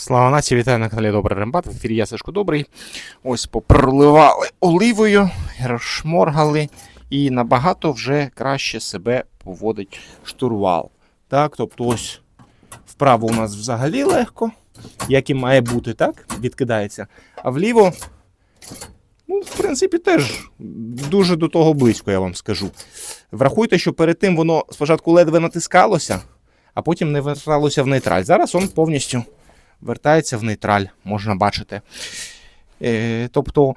Слава нації, вітаю на каналі Добрий Рембат. В ефірі я Сашко Добрий. Ось попроливали оливою, розшморгали, і набагато вже краще себе поводить штурвал. Так, тобто ось вправо у нас взагалі легко, як і має бути, так? Відкидається. А вліво, ну, в принципі, теж дуже до того близько, я вам скажу. Врахуйте, що перед тим воно спочатку ледве натискалося, а потім не верталося в нейтраль. Зараз він повністю вертається в нейтраль, можна бачити. Е, тобто,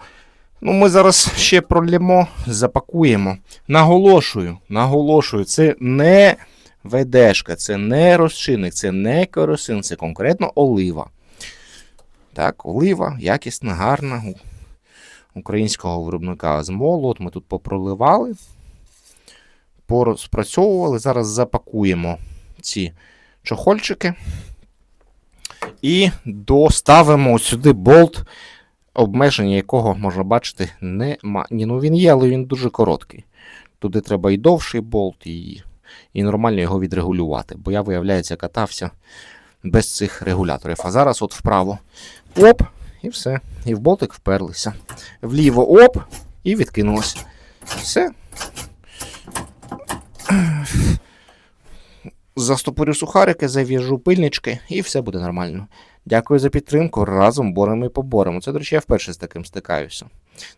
ну, ми зараз ще пролємо, запакуємо. Наголошую, наголошую, це не ведешка, це не розчинник, це не керосин, це конкретно олива. Так, олива, якісна, гарна. Українського виробника з молу. Ми тут попроливали, порозпрацьовували. Зараз запакуємо ці чохольчики. І доставимо сюди болт, обмеження якого, можна бачити, нема. Ні, ну він є, але він дуже короткий. Туди треба і довший болт, і, і нормально його відрегулювати. Бо я, виявляється, катався без цих регуляторів. А зараз от вправо оп, і все. І в болтик вперлися. Вліво оп, і відкинулося. Все. Застопорю сухарики, зав'яжу пильнички, і все буде нормально. Дякую за підтримку. Разом боремо і поборемо. Це, до речі, я вперше з таким стикаюся.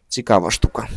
Цікава штука.